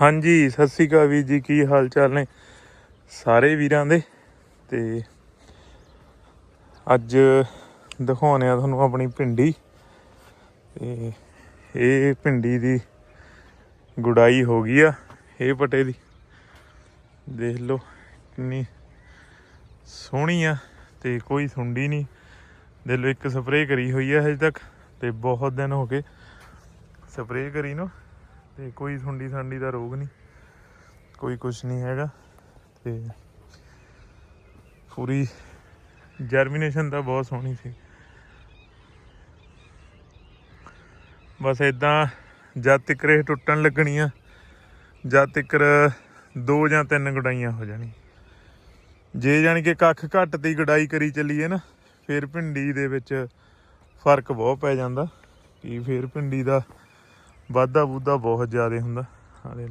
ਹਾਂਜੀ, ਸਤਿ ਸ੍ਰੀ ਅਕਾਲ ਵੀਰ ਜੀ, ਕੀ ਹਾਲ ਚਾਲ ਨੇ? ਸਾਰੇ ਵੀਰਾਂ ਦੇ ਤੇ ਅੱਜ ਦਿਖਾਉਣੇ ਆ ਤੁਹਾਨੂੰ ਆਪਣੀ ਭਿੰਡੀ ਤੇ ਇਹ ਭਿੰਡੀ ਦੀ ਗੁਡਾਈ ਹੋ ਗਈ ਆ, ਇਹ ਪਟੇ ਦੀ। ਦੇਖ ਲਓ, ਕਿੰਨੀ ਸੋਹਣੀ ਆ ਤੇ ਕੋਈ ਸੁੰਡੀ ਨਹੀਂ। ਦੇਖ ਲਓ, ਇੱਕ ਸਪਰੇਅ ਕਰੀ ਹੋਈ ਆ ਹਜੇ ਤੱਕ ਤੇ ਬਹੁਤ ਦਿਨ ਹੋ ਗਏ ਸਪਰੇਅ ਕਰੀ ਨੂੰ। ਤੇ ਕੋਈ ਸੁੰਡੀ ਸੰਡੀ ਦਾ ਰੋਗ ਨਹੀਂ, ਕੋਈ ਕੁਛ ਨਹੀਂ ਹੈਗਾ ਤੇ ਪੂਰੀ ਜਰਮੀਨੇਸ਼ਨ ਤਾਂ ਬਹੁਤ ਸੋਹਣੀ ਸੀ। ਬਸ ਇਦਾਂ ਜਦ ਤੱਕ ਇਹ ਟੁੱਟਣ ਲੱਗਣੀਆਂ, ਜਦ ਤੱਕ ਦੋ ਜਾਂ ਤਿੰਨ ਗੁਡਾਈਆਂ ਹੋ ਜਾਣੀ। ਜੇ ਜਾਣੀ ਕਿ ਕੱਖ ਘੱਟ ਦੀ ਗੁਡਾਈ ਕਰੀ ਚੱਲੀਏ ਨਾ, ਫਿਰ ਭਿੰਡੀ ਦੇ ਵਿੱਚ ਫ਼ਰਕ ਬਹੁਤ ਪੈ ਜਾਂਦਾ ਕਿ ਫਿਰ ਭਿੰਡੀ ਦਾ ਵਾਧਾ ਵੂਧਾ ਬਹੁਤ ਜ਼ਿਆਦਾ ਹੁੰਦਾ। ਆ ਦੇ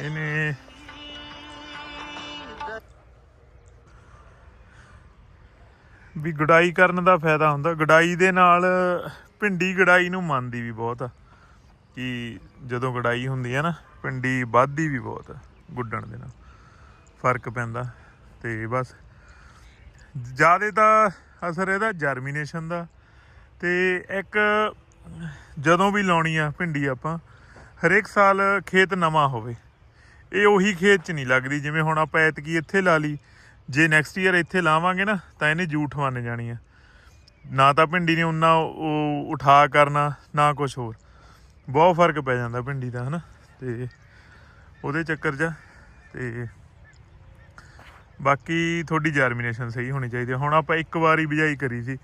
ਇਹਨੇ ਵੀ ਗੁਡਾਈ ਕਰਨ ਦਾ ਫਾਇਦਾ ਹੁੰਦਾ। ਗੁਡਾਈ ਦੇ ਨਾਲ ਭਿੰਡੀ ਗੜਾਈ ਨੂੰ ਮੰਨਦੀ ਵੀ ਬਹੁਤ ਆ ਕਿ ਜਦੋਂ ਗੁਡਾਈ ਹੁੰਦੀ ਆ ਨਾ, ਭਿੰਡੀ ਵੱਧਦੀ ਵੀ ਬਹੁਤ ਆ ਗੁੱਡਣ ਦੇ ਨਾਲ। ਫ਼ਰਕ ਪੈਂਦਾ ਤੇ ਬਸ ਜ਼ਿਆਦਾ ਤਾਂ ਅਸਰ ਇਹਦਾ ਜਰਮੀਨੇਸ਼ਨ ਦਾ ਤੇ ਇੱਕ ਜਦੋਂ ਵੀ ਲਾਉਣੀ ਆ ਭਿੰਡੀ ਆਪਾਂ, ਹਰੇਕ ਸਾਲ ਖੇਤ ਨਵਾਂ ਹੋਵੇ। ਇਹ ਉਹੀ ਖੇਤ 'ਚ ਨਹੀਂ ਲੱਗਦੀ, ਜਿਵੇਂ ਹੁਣ ਆਪਾਂ ਐਤਕੀ ਇੱਥੇ ਲਾ ਲਈ, ਜੇ ਨੈਕਸਟ ਈਅਰ ਇੱਥੇ ਲਾਵਾਂਗੇ ਨਾ, ਤਾਂ ਇਹਨੇ ਜੂਠ ਮੰਨ ਜਾਣੀ ਆ। ਨਾ ਤਾਂ ਭਿੰਡੀ ਨੇ ਉਨਾ ਉਹ ਉਠਾ ਕਰਨਾ, ਨਾ ਕੁਝ ਹੋਰ। ਬਹੁਤ ਫ਼ਰਕ ਪੈ ਜਾਂਦਾ ਭਿੰਡੀ ਦਾ, ਹਨਾ? ਤੇ ਉਹਦੇ ਚੱਕਰ 'ਚ ਤੇ ਬਾਕੀ ਤੁਹਾਡੀ ਜਰਮੀਨੇਸ਼ਨ ਸਹੀ ਹੋਣੀ ਚਾਹੀਦੀ ਹੁਣ ਆਪਾਂ ਇੱਕ ਵਾਰੀ ਬਿਜਾਈ ਕਰੀ ਸੀ।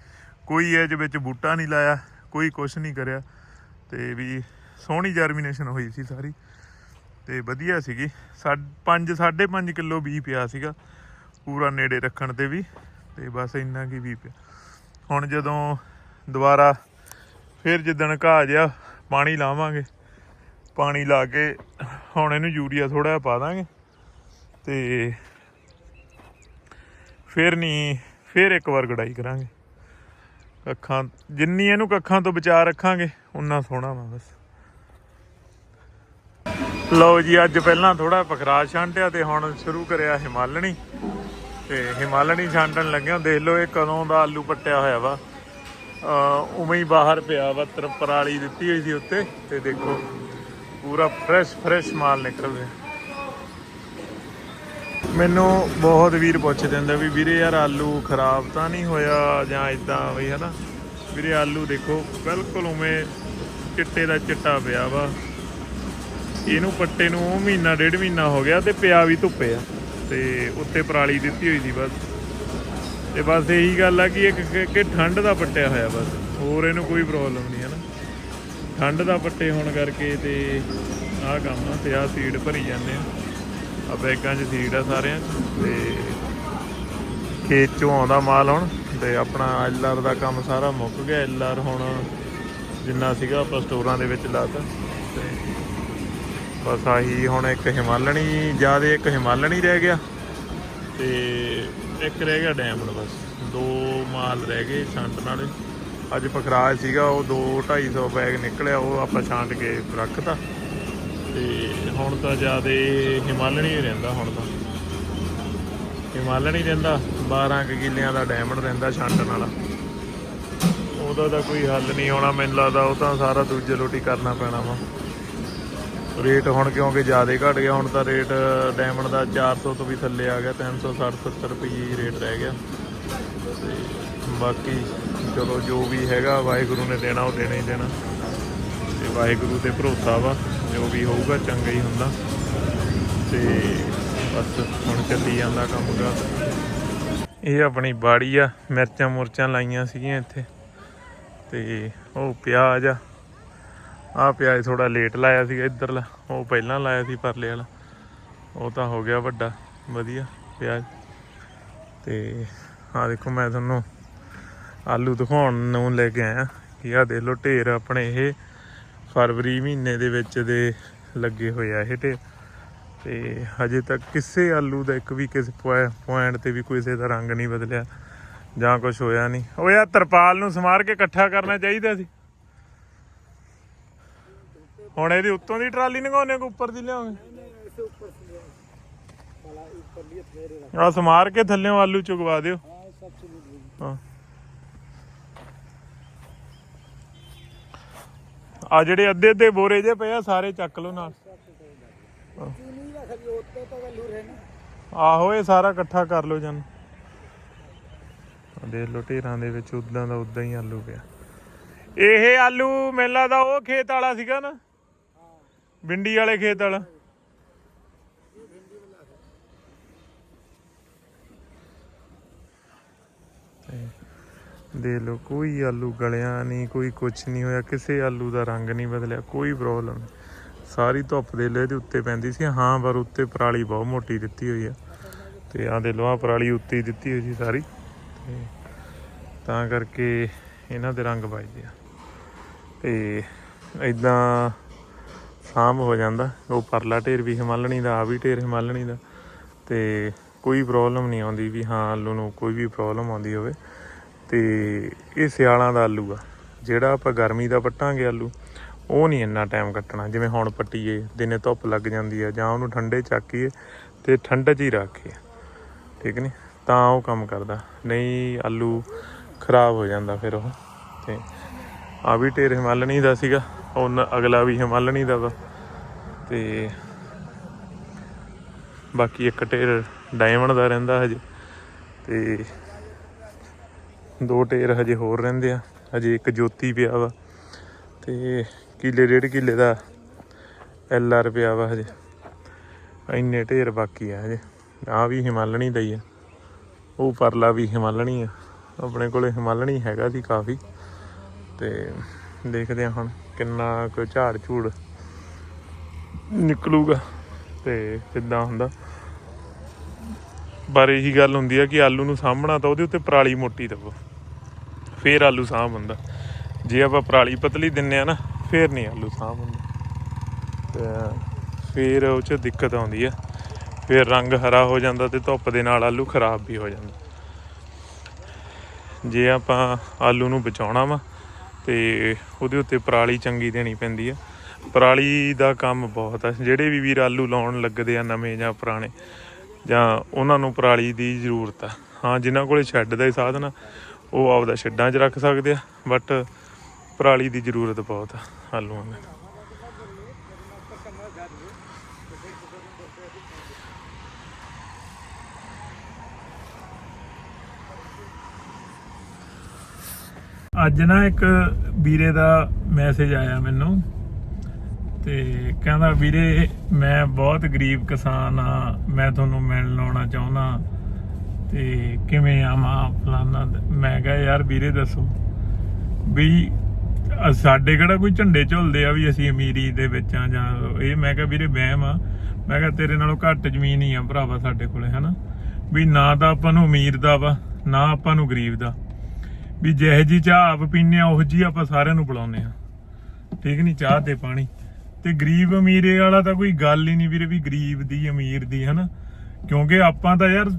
ਕੋਈ ਇਹ ਇਹਦੇ ਵਿੱਚ ਬੂਟਾ ਨਹੀਂ ਲਾਇਆ, ਕੋਈ ਕੁਛ ਨਹੀਂ ਕਰਿਆ। ਤੇ ਵੀ ਸੋਹਣੀ ਜਰਮੀਨੇਸ਼ਨ ਹੋਈ ਸੀ ਸਾਰੀ। ਤੇ ਵਧੀਆ ਸੀਗੀ। 5 5.5 ਕਿਲੋ ਬੀ ਪਿਆ ਸੀਗਾ। ਪੂਰਾ ਨੇੜੇ ਰੱਖਣ ਤੇ ਵੀ। ਤੇ ਬਸ ਇੰਨਾ ਕੀ ਵੀ ਪਿਆ। ਹੁਣ ਜਦੋਂ ਦੁਬਾਰਾ ਫਿਰ ਜਿੱਦਣ ਘਾਹ ਜਿਆ ਪਾਣੀ ਲਾਵਾਂਗੇ, ਪਾਣੀ ਲਾ ਕੇ ਹੁਣ ਇਹਨੂੰ ਯੂਰੀਆ ਥੋੜਾ ਜਿਹਾ ਪਾ ਦਾਂਗੇ। ਤੇ ਫਿਰ ਨਹੀਂ ਫਿਰ ਇੱਕ ਵਾਰ ਗੜਾਈ ਕਰਾਂਗੇ। ਕੱਖਾਂ ਜਿੰਨੀ ਇਹਨੂੰ ਕੱਖਾਂ ਤੋਂ ਬਚਾ ਰੱਖਾਂਗੇ, ਉਨਾ ਸੋਹਣਾ ਵਾ ਬਸ। ਲਓ ਜੀ, ਅੱਜ ਪਹਿਲਾਂ ਥੋੜਾ ਪਖਰਾ ਛਾਂਟਿਆ ਤੇ ਹੁਣ ਸ਼ੁਰੂ ਕਰਿਆ ਹਿਮਾਲਣੀ। ਤੇ ਹਿਮਾਲਣੀ ਛਾਂਟਣ ਲੱਗਿਆ ਦੇਖ ਲਓ ਇਹ ਕਦੋਂ ਦਾ ਆਲੂ ਪੱਟਿਆ ਹੋਇਆ ਵਾ। ਉਵੇਂ ਹੀ ਬਾਹਰ ਪਿਆ ਵਾ ਤਰ ਪਰਾਲੀ ਦਿੱਤੀ ਹੋਈ ਸੀ ਉੱਤੇ। ਤੇ ਦੇਖੋ, ਪੂਰਾ ਫਰੈਸ਼ ਫਰੈਸ਼ ਮਾਲ ਨਿਕਲ ਰਿਹਾ। ਮੈਨੂੰ ਬਹੁਤ ਵੀਰ ਪੁੱਛਦੇ ਹੁੰਦੇ ਵੀ ਵੀਰੇ ਯਾਰ ਆਲੂ ਖਰਾਬ ਤਾਂ ਨਹੀਂ ਹੋਇਆ ਜਾਂ ਇਦਾਂ ਵੀ ਹਨਾ? ਵੀਰੇ ਆਲੂ ਦੇਖੋ, ਬਿਲਕੁਲ ਉਵੇਂ ਚਿੱਟੇ ਦਾ ਚਿੱਟਾ ਪਿਆ ਵਾ। ਇਹਨੂੰ ਪੱਟੇ ਨੂੰ ਉਹ ਮਹੀਨਾ, ਡੇਢ ਮਹੀਨਾ ਹੋ ਗਿਆ ਤੇ ਪਿਆ ਵੀ ਧੁੱਪੇ ਆ। ਤੇ ਉੱਤੇ ਪਰਾਲੀ ਦਿੱਤੀ ਹੋਈ ਸੀ ਬਸ। ਤੇ ਬਸ ਇਹੀ ਗੱਲ ਆ ਕਿ ਇੱਕ ਕਿ- ਠੰਡ ਦਾ ਪੱਟਿਆ ਹੋਇਆ ਬਸ। ਹੋਰ ਇਹਨੂੰ ਕੋਈ ਪ੍ਰੋਬਲਮ ਨਹੀਂ ਹੈ ਨਾ ਠੰਡ ਦਾ ਪੱਟੇ ਹੋਣ ਕਰਕੇ ਤੇ ਆਹ ਕੰਮ ਤੇ ਆਹ ਸੀਡ ਭਰੀ ਜਾਂਦੇ ਆ। ਆ ਬੈਗਾਂ 'ਚ ਸੀਟ ਆ ਸਾਰਿਆਂ 'ਚ ਤੇ ਖੇਤ 'ਚੋਂ ਆਉਂਦਾ ਮਾਲ ਹੁਣ ਤੇ ਆਪਣਾ ਐਲਆਰ ਦਾ ਕੰਮ ਸਾਰਾ ਮੁੱਕ ਗਿਆ। ਐਲਆਰ ਹੁਣ ਜਿੰਨਾ ਸੀਗਾ ਆਪਾਂ ਸਟੋਰਾਂ ਦੇ ਵਿੱਚ ਲਾਤਾ ਤੇ ਬਸ ਆਹੀ ਹੁਣ ਇੱਕ ਹਿਮਾਲਣੀ, ਜਿਆਦੇ ਇੱਕ ਹਿਮਾਲਣੀ ਰਹਿ ਗਿਆ ਤੇ ਇੱਕ ਰਹਿ ਗਿਆ ਡਾਇਮੰਡ ਬਸ। ਦੋ ਮਾਲ ਰਹਿ ਗਏ ਛਾਂਟਣ ਵਾਲੇ ਅੱਜ ਪਖਰਾਜ ਸੀਗਾ, ਉਹ 2 250 ਬੈਗ ਨਿਕਲਿਆ, ਉਹ ਆਪਾਂ ਛਾਂਟ ਕੇ ਰੱਖਤਾ। ਤੇ ਹੁਣ ਤਾਂ ਜ਼ਿਆਦਾ ਹਿਮਾਲਣੀ ਹੀ ਰਹਿੰਦਾ ਹੁਣ ਤਾਂ। ਹਿਮਾਲਣੀ ਰਹਿੰਦਾ 12 ਕੁ ਕਿੱਲਿਆਂ ਦਾ ਡਾਇਮੰਡ ਰਹਿੰਦਾ ਛਾਂਟਣ ਵਾਲਾ ਉਹਦਾ ਤਾਂ ਕੋਈ ਹੱਲ ਨਹੀਂ ਹੋਣਾ, ਮੈਨੂੰ ਲੱਗਦਾ ਉਹ ਤਾਂ ਸਾਰਾ ਦੂਜੇ ਲੋਟੀ ਕਰਨਾ ਪੈਣਾ ਵਾ। ਰੇਟ ਹੁਣ ਕਿਉਂਕਿ ਜ਼ਿਆਦਾ ਘਟ ਗਿਆ, ਹੁਣ ਤਾਂ ਰੇਟ ਡਾਇਮੰਡ ਦਾ 400 ਤੋਂ ਵੀ ਥੱਲੇ ਆ ਗਿਆ 360 70 ਰੁਪਏ ਹੀ ਰੇਟ ਰਹਿ ਗਿਆ। ਤੇ ਬਾਕੀ ਚਲੋ ਜੋ ਵੀ ਹੈਗਾ, ਵਾਹਿਗੁਰੂ ਨੇ ਦੇਣਾ, ਉਹ ਦੇਣਾ ਹੀ ਦੇਣਾ। ਤੇ ਵਾਹਿਗੁਰੂ ਤੇ ਭਰੋਸਾ ਵਾ। ਜੋ ਵੀ ਹੋਊਗਾ ਚੰਗਾ ਹੀ ਹੁੰਦਾ। ਤੇ ਬਸ ਹੁਣ ਚੱਲੀ ਜਾਂਦਾ ਕੰਮ ਕਰ। ਇਹ ਆਪਣੀ ਬਾੜੀ ਆ, ਮਿਰਚਾਂ ਮੁਰਚਾਂ ਲਾਈਆਂ ਸੀਗੀਆਂ ਇੱਥੇ। ਤੇ ਉਹ ਪਿਆਜ਼ ਆ। ਆ ਪਿਆਜ਼ ਥੋੜਾ ਲੇਟ ਲਾਇਆ ਸੀਗਾ ਇੱਧਰਲਾ, ਉਹ ਪਹਿਲਾਂ ਲਾਇਆ ਸੀ ਪਰਲੇ ਵਾਲਾ। ਉਹ ਤਾਂ ਹੋ ਗਿਆ ਵੱਡਾ, ਵਧੀਆ ਪਿਆਜ਼। ਤੇ ਆ ਦੇਖੋ ਮੈਂ ਤੁਹਾਨੂੰ ਆਲੂ ਦਿਖਾਉਣ ਨੂੰ ਲੈ ਕੇ ਆਇਆ। ਕਿ ਆ ਦੇਖ ਲਓ ਢੇਰ ਆਪਣੇ ਇਹ। ਫਰਵਰੀ ਮਹੀਨੇ ਦੇ ਵਿੱਚ ਦੇ ਲੱਗੇ ਹੋਏ ਆ ਇਹ ਤੇ। ਤੇ ਹਜੇ ਤੱਕ ਕਿਸੇ ਆਲੂ ਦਾ ਇੱਕ ਵੀ ਕਿਸੇ ਪੁਆਇੰਟ ਤੇ ਵੀ ਕੋਈ ਕਿਸੇ ਦਾ ਰੰਗ ਨਹੀਂ ਬਦਲਿਆ, ਜਾਂ ਕੁਝ ਹੋਇਆ ਨਹੀਂ। ਉਹ ਯਾਰ ਤਰਪਾਲ ਨੂੰ ਸਮਾਰ ਕੇ ਇਕੱਠਾ ਕਰਨਾ ਚਾਹੀਦਾ ਸੀ। ਹੁਣ ਇਹਦੀ ਉੱਤੋਂ ਦੀ ਟਰਾਲੀ ਲੰਘਾਉਣੇ ਕੋ ਉੱਪਰ ਦੀ ਲਿਆਉਂਗੇ ਆ ਸਮਾਰ ਕੇ ਥੱਲੇ ਆਲੂ ਚੁਗਵਾ ਦਿਓ। ਹਾਂ। ਆ ਜਿਹੜੇ ਅੱਧੇ ਅੱਧੇ ਬੋਰੇ ਜੇ ਪਏ ਆ ਸਾਰੇ ਚੱਕ ਲਓ ਨਾਲ। ਆਹੋ ਇਹ ਸਾਰਾ ਇਕੱਠਾ ਕਰ ਲਓ ਜਨ। ਦੇਖ ਲਓ ਢੇਰਾਂ ਦੇ ਵਿੱਚ ਉਦਾਂ ਦਾ ਉਦਾਂ ਹੀ ਆਲੂ ਪਿਆ। ਇਹ ਆਲੂ ਮੇਲਾ ਦਾ ਉਹ ਖੇਤ ਵਾਲਾ ਸੀਗਾ ਨਾ? ਬਿੰਡੀ ਵਾਲੇ ਖੇਤ ਵਾਲਾ। ਦੇ ਲਓ, ਕੋਈ ਆਲੂ ਗਲਿਆ ਨਹੀਂ, ਕੋਈ ਕੁਛ ਨਹੀਂ ਹੋਇਆ, ਕਿਸੇ ਆਲੂ ਦਾ ਰੰਗ ਨਹੀਂ ਬਦਲਿਆ, ਕੋਈ ਪ੍ਰੋਬਲਮ ਨਹੀਂ। ਸਾਰੀ ਧੁੱਪ ਦੇ ਲੈ ਦੇ ਉੱਤੇ ਪੈਂਦੀ ਸੀ, ਹਾਂ, ਪਰ ਉੱਤੇ ਪਰਾਲੀ ਬਹੁਤ ਮੋਟੀ ਦਿੱਤੀ ਹੋਈ ਆ। ਤੇ ਆਹ ਦੇ ਲੋ ਆਹ ਪਰਾਲੀ ਉੱਤੇ ਦਿੱਤੀ ਹੋਈ ਸੀ ਸਾਰੀ। ਤੇ ਤਾਂ ਕਰਕੇ ਇਹਨਾਂ ਦੇ ਰੰਗ ਵੱਜਦੇ ਆ। ਤੇ ਇਦਾਂ ਸਾਂਭ ਹੋ ਜਾਂਦਾ, ਉਹ ਪਰਲਾ ਢੇਰ ਵੀ ਹਿਮਾਲਣੀ ਦਾ ਆ ਵੀ ਢੇਰ ਹਿਮਾਲਣੀ ਦਾ। ਤੇ ਕੋਈ ਪ੍ਰੋਬਲਮ ਨਹੀਂ ਆਉਂਦੀ ਵੀ ਹਾਂ, ਆਲੂ ਨੂੰ ਕੋਈ ਵੀ ਪ੍ਰੋਬਲਮ ਆਉਂਦੀ ਹੋਵੇ। ਤੇ ਇਹ ਸਿਆਲਾਂ ਦਾ ਆਲੂ ਆ। ਜਿਹੜਾ ਆਪਾਂ ਗਰਮੀ ਦਾ ਪੱਟਾਂਗੇ ਆਲੂ, ਉਹ ਨਹੀਂ ਇੰਨਾ ਟਾਈਮ ਕੱਟਣਾ। ਜਿਵੇਂ ਹੁਣ ਪੱਟੀਏ, ਦਿਨੇ ਧੁੱਪ ਲੱਗ ਜਾਂਦੀ ਆ ਜਾਂ ਉਹਨੂੰ ਠੰਡੇ ਚੱਕੀਏ ਤੇ ਠੰਡ 'ਚ ਹੀ ਰੱਖੀਏ। ਠੀਕ ਨਹੀਂ ਤਾਂ ਉਹ ਕੰਮ ਕਰਦਾ। ਨਹੀਂ ਆਲੂ ਖਰਾਬ ਹੋ ਜਾਂਦਾ ਫਿਰ ਉਹ। ਤੇ ਆ ਵੀ ਢੇਰ ਹਿਮਾਲਣੀ ਦਾ ਸੀਗਾ। ਉਹ ਅਗਲਾ ਵੀ ਹਿਮਾਲਣੀ ਦਾ ਵਾ। ਤੇ ਬਾਕੀ ਇੱਕ ਢੇਰ ਡਾਇਮੰਡ ਦਾ ਰਹਿੰਦਾ ਹਜੇ। ਤੇ ਦੋ ਢੇਰ ਹਜੇ ਹੋਰ ਰਹਿੰਦੇ ਆ, ਹਜੇ ਇੱਕ ਜੋਤੀ ਪਿਆ ਵਾ ਤੇ ਕਿੱਲੇ, ਡੇਢ ਕਿੱਲੇ ਦਾ ਐਲ ਆਰ ਪਿਆ ਵਾ ਹਜੇ। ਇੰਨੇ ਢੇਰ ਬਾਕੀ ਆ ਹਜੇ। ਆ ਵੀ ਹਿਮਾਲਣੀ ਦਾ ਹੀ ਆ। ਉਹ ਪਰਲਾ ਵੀ ਹਿਮਾਲਣੀ ਆ। ਆਪਣੇ ਕੋਲੇ ਹਿਮਾਲਣੀ ਹੈਗਾ ਸੀ ਕਾਫੀ। ਤੇ ਦੇਖਦੇ ਆ ਹੁਣ ਕਿੰਨਾ ਕੁ ਝਾੜ ਝੂੜ ਨਿਕਲੂਗਾ ਤੇ ਕਿੱਦਾਂ ਹੁੰਦਾ। ਪਰ ਇਹੀ ਗੱਲ ਹੁੰਦੀ ਆ ਕਿ ਆਲੂ ਨੂੰ ਸਾਹਮਣਾ ਤਾਂ ਉਹਦੇ ਉੱਤੇ ਪਰਾਲੀ ਮੋਟੀ ਦਵੋ। ਫੇਰ ਆਲੂ ਸਾਂਭ ਹੁੰਦਾ। ਜੇ ਆਪਾਂ ਪਰਾਲੀ ਪਤਲੀ ਦਿੰਨੇ ਆ ਨਾ, ਫੇਰ ਨਹੀਂ ਆਲੂ ਸਾਂਭ ਹੁੰਦਾ। ਤੇ ਫੇਰ ਉਹ ਚ ਦਿੱਕਤ ਆਉਂਦੀ ਆ। ਫੇਰ ਰੰਗ ਹਰਾ ਹੋ ਜਾਂਦਾ ਤੇ ਧੁੱਪ ਦੇ ਨਾਲ ਆਲੂ ਖਰਾਬ ਵੀ ਹੋ ਜਾਂਦਾ। ਜੇ ਆਪਾਂ ਆਲੂ ਨੂੰ ਬਚਾਉਣਾ ਵਾ ਤੇ ਉਹਦੇ ਉੱਤੇ ਪਰਾਲੀ ਚੰਗੀ ਦੇਣੀ ਪੈਂਦੀ ਆ। ਪਰਾਲੀ ਦਾ ਕੰਮ ਬਹੁਤ ਆ। ਜਿਹੜੇ ਵੀ ਵੀਰ ਆਲੂ ਲਾਉਣ ਲੱਗਦੇ ਆ ਨਵੇਂ ਜਾਂ ਪੁਰਾਣੇ, ਜਾਂ ਉਹਨਾਂ ਨੂੰ ਪਰਾਲੀ ਦੀ ਜ਼ਰੂਰਤ ਆ। ਹਾਂ, ਜਿਨ੍ਹਾਂ ਕੋਲੇ ਸ਼ੈੱਡ ਦਾ ਹੀ ਸਾਧਨ ਆ ਉਹ ਆਪਦਾ ਸ਼ੈੱਡਾਂ 'ਚ ਰੱਖ ਸਕਦੇ ਆ ਬਟ ਪਰਾਲੀ ਦੀ ਜ਼ਰੂਰਤ ਬਹੁਤ ਆ, ਆਲੂਆਂ ਦੇ। ਅੱਜ ਨਾ ਇੱਕ ਵੀਰੇ ਦਾ ਮੈਸੇਜ ਆਇਆ ਮੈਨੂੰ, ਤੇ ਕਹਿੰਦਾ, ਵੀਰੇ, ਮੈਂ ਬਹੁਤ ਗਰੀਬ ਕਿਸਾਨ ਆ, ਮੈਂ ਤੁਹਾਨੂੰ ਮਿਲਣ ਆਉਣਾ ਚਾਹੁੰਦਾ ਤੇ ਕਿਵੇਂ ਆਵਾਂ ਫਲਾਨਾ ਮੈਂ ਕਿਹਾ ਯਾਰ ਵੀਰੇ ਦੱਸੋ ਵੀ ਸਾਡੇ ਕਿਹੜਾ ਕੋਈ ਝੰਡੇ ਝੁਲਦੇ ਆ ਵੀ ਅਸੀਂ ਅਮੀਰੀ ਦੇ ਵਿੱਚ ਆ ਜਾਂ ਇਹ ਮੈਂ ਕਿਹਾ ਵੀਰੇ ਵਹਿਮ ਆ। ਮੈਂ ਕਿਹਾ ਤੇਰੇ ਨਾਲੋਂ ਘੱਟ ਜ਼ਮੀਨ ਹੀ ਆ ਭਰਾਵਾ ਸਾਡੇ ਕੋਲੇ, ਹਨਾ? ਵੀ ਨਾ ਤਾਂ ਆਪਾਂ ਨੂੰ ਅਮੀਰ ਦਾ ਵਾ, ਨਾ ਆਪਾਂ ਨੂੰ ਗਰੀਬ ਦਾ। ਵੀ ਜਿਹੇ ਜੀ ਚਾਹ ਆਪ ਪੀਨੇ ਆ, ਉਹ ਜੀ ਆਪਾਂ ਸਾਰਿਆਂ ਨੂੰ ਪਿਲਾਉਂਦੇ ਆ। ਠੀਕ ਨਹੀਂ ਚਾਹ ਤੇ ਪਾਣੀ। ਤੇ ਗਰੀਬ ਅਮੀਰੇ ਵਾਲਾ ਤਾਂ ਕੋਈ ਗੱਲ ਹੀ ਨਹੀਂ ਵੀਰੇ ਵੀ ਗਰੀਬ ਦੀ, ਅਮੀਰ ਦੀ, ਹਨਾ? ਕਿਉਂਕਿ ਆਪਾਂ ਤਾਂ ਯਾਰ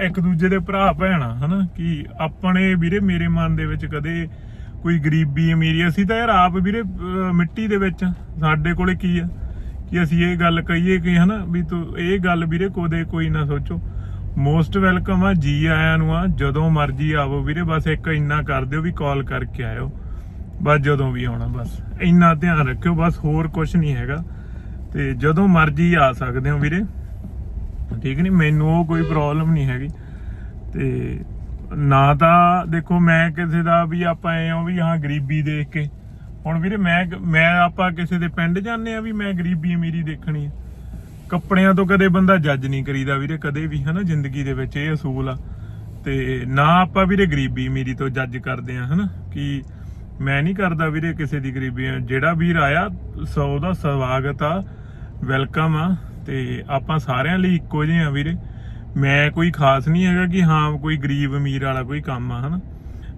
ਇੱਕ ਦੂਜੇ ਦੇ ਭਰਾ ਭੈਣ ਆ, ਹਨਾ? ਕਿ ਆਪਣੇ ਵੀਰੇ, ਮੇਰੇ ਮਨ ਦੇ ਵਿੱਚ ਕਦੇ ਕੋਈ ਗਰੀਬੀ ਅਮੀਰੀ, ਅਸੀਂ ਤਾਂ ਯਾਰ ਆਪ ਵੀਰੇ ਮਿੱਟੀ ਦੇ ਵਿੱਚ ਸਾਡੇ ਕੋਲੇ ਕੀ ਆ? ਕਿ ਅਸੀਂ ਇਹ ਗੱਲ ਕਹੀਏ ਕਿ, ਹਨਾ, ਵੀ ਤੂੰ ਇਹ ਗੱਲ ਵੀਰੇ ਕੋਦੇ ਕੋਈ ਨਾ ਸੋਚੋ। ਮੋਸਟ ਵੈਲਕਮ ਆ, ਜੀ ਆਇਆਂ ਨੂੰ ਆ, ਜਦੋਂ ਮਰਜ਼ੀ ਆਵੋ ਵੀਰੇ, ਬਸ ਇੱਕ ਇੰਨਾ ਕਰ ਦਿਓ ਵੀ ਕਾਲ ਕਰਕੇ ਆਇਓ। ਬਸ ਜਦੋਂ ਵੀ ਆਉਣਾ, ਬਸ। ਇੰਨਾ ਧਿਆਨ ਰੱਖਿਓ, ਬਸ ਹੋਰ ਕੁਝ ਨਹੀਂ ਹੈਗਾ। ਤੇ ਜਦੋਂ ਮਰਜ਼ੀ ਆ ਸਕਦੇ ਹੋ ਵੀਰੇ। ਠੀਕ ਨਹੀਂ ਮੈਨੂੰ ਉਹ ਕੋਈ ਪ੍ਰੋਬਲਮ ਨਹੀਂ ਹੈਗੀ। ਤੇ ਨਾ ਤਾਂ ਦੇਖੋ ਮੈਂ ਕਿਸੇ ਦਾ ਵੀ ਆਪਾਂ ਐ ਹਾਂ ਵੀ ਹਾਂ ਗਰੀਬੀ ਦੇਖ ਕੇ, ਹੁਣ ਵੀਰੇ ਮੈਂ ਮੈਂ ਆਪਾਂ ਕਿਸੇ ਦੇ ਪਿੰਡ ਜਾਂਦੇ ਆ ਵੀ ਮੈਂ ਗਰੀਬੀ ਅਮੀਰੀ ਦੇਖਣੀ ਆ। ਕੱਪੜਿਆਂ ਤੋਂ ਕਦੇ ਬੰਦਾ ਜੱਜ ਨਹੀਂ ਕਰੀਦਾ ਵੀਰੇ, ਕਦੇ ਵੀ ਹਨਾ ਜ਼ਿੰਦਗੀ ਦੇ ਵਿੱਚ ਇਹ ਅਸੂਲ ਆ। ਤੇ ਨਾ ਆਪਾਂ ਵੀਰੇ ਗਰੀਬੀ ਅਮੀਰੀ ਤੋਂ ਜੱਜ ਕਰਦੇ ਆ ਹਨਾ, ਕਿ ਮੈਂ ਨਹੀਂ ਕਰਦਾ ਵੀਰੇ ਕਿਸੇ ਦੀ ਗਰੀਬੀ ਜਿਹੜਾ ਵੀਰ ਆਇਆ, ਸੌ ਦਾ ਸਵਾਗਤ ਆ ਵੈਲਕਮ ਆ। ਤੇ ਆਪਾਂ ਸਾਰਿਆਂ ਲਈ ਇੱਕੋ ਜਿਹੇ ਆ ਵੀਰੇ। ਮੈਂ ਕੋਈ ਖਾਸ ਨਹੀਂ ਹੈਗਾ ਕਿ ਹਾਂ, ਕੋਈ ਗਰੀਬ ਅਮੀਰ ਵਾਲਾ ਕੋਈ ਕੰਮ ਆ, ਹਨਾ।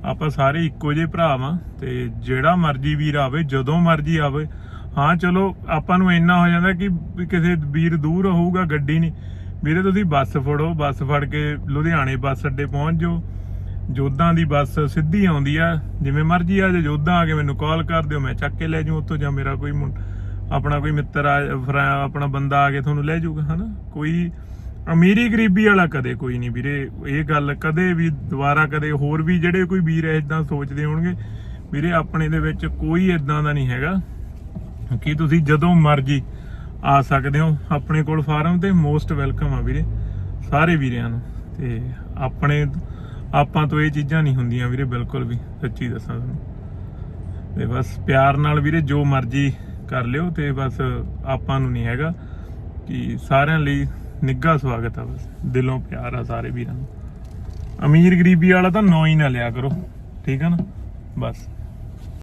ਆਪਾਂ ਸਾਰੇ ਇੱਕੋ ਜਿਹੇ ਭਰਾ ਵਾਂ ਤੇ ਜਿਹੜਾ ਮਰਜ਼ੀ ਵੀਰ ਆਵੇ, ਜਦੋਂ ਮਰਜ਼ੀ ਆਵੇ। ਹਾਂ, ਚਲੋ, ਆਪਾਂ ਨੂੰ ਇੰਨਾ ਹੋ ਜਾਂਦਾ ਕਿ ਵੀ ਕਿਸੇ ਵੀਰ ਦੂਰ ਹੋਊਗਾ, ਗੱਡੀ ਨਹੀਂ। ਵੀਰੇ, ਤੁਸੀਂ ਬੱਸ ਫੜੋ, ਬੱਸ ਫੜ ਕੇ ਲੁਧਿਆਣੇ ਬੱਸ ਅੱਡੇ ਪਹੁੰਚ ਜਾਓ। ਜੋਧਾਂ ਦੀ ਬੱਸ ਸਿੱਧੀ ਆਉਂਦੀ ਆ, ਜਿਵੇਂ ਮਰਜ਼ੀ ਆ ਜੇ ਜੋਧਾਂ ਆ ਕੇ ਮੈਨੂੰ ਕਾਲ ਕਰ ਦਿਓ, ਮੈਂ ਚੱਕ ਕੇ ਲੈ ਜਾਊ ਉੱਥੋਂ ਜਾਂ ਮੇਰਾ ਕੋਈ ਮੁੰ- ਆਪਣਾ ਕੋਈ ਮਿੱਤਰ ਆ ਆਪਣਾ ਬੰਦਾ ਆ ਕੇ ਤੁਹਾਨੂੰ ਲੈ ਜਾਊਗਾ, ਹਨਾ? ਕੋਈ ਅਮੀਰੀ ਗਰੀਬੀ ਵਾਲਾ ਕਦੇ ਕੋਈ ਨਹੀਂ ਵੀਰੇ। ਇਹ ਗੱਲ ਕਦੇ ਵੀ ਦੁਬਾਰਾ ਕਦੇ ਹੋਰ ਵੀ ਜਿਹੜੇ ਕੋਈ ਵੀਰ ਇਦਾਂ ਸੋਚਦੇ ਹੋਣਗੇ, ਵੀਰੇ ਆਪਣੇ ਦੇ ਵਿੱਚ ਕੋਈ ਇਦਾਂ ਦਾ ਨਹੀਂ ਹੈਗਾ। ਕਿ ਤੁਸੀਂ ਜਦੋਂ ਮਰਜ਼ੀ ਆ ਸਕਦੇ ਹੋ। ਆਪਣੇ ਕੋਲ ਫਾਰਮ ਤੇ ਮੋਸਟ ਵੈਲਕਮ ਆ ਵੀਰੇ, ਸਾਰੇ ਵੀਰਿਆਂ ਨੂੰ। ਤੇ ਆਪਣੇ, ਆਪਾਂ ਤੋਂ ਇਹ ਚੀਜ਼ਾਂ ਨਹੀਂ ਹੁੰਦੀਆਂ ਵੀਰੇ, ਬਿਲਕੁਲ ਵੀ, ਸੱਚੀ ਦੱਸਾਂ ਤੁਹਾਨੂੰ। ਤੇ ਬਸ ਪਿਆਰ ਨਾਲ ਵੀਰੇ, ਜੋ ਮਰਜ਼ੀ ਕਰ ਲਿਓ ਤੇ ਬਸ ਆਪਾਂ ਨੂੰ ਨਹੀਂ ਹੈਗਾ ਕਿ ਸਾਰਿਆਂ ਲਈ ਨਿੱਘਾ ਸਵਾਗਤ ਆ ਬਸ। ਦਿਲੋਂ ਪਿਆਰ ਆ ਸਾਰੇ ਵੀਰਾਂ ਨੂੰ। ਅਮੀਰ ਗਰੀਬੀ ਵਾਲਾ ਤਾਂ ਨੌ ਹੀ ਨਾ ਲਿਆ ਕਰੋ। ਠੀਕ ਆ ਨਾ? ਬਸ।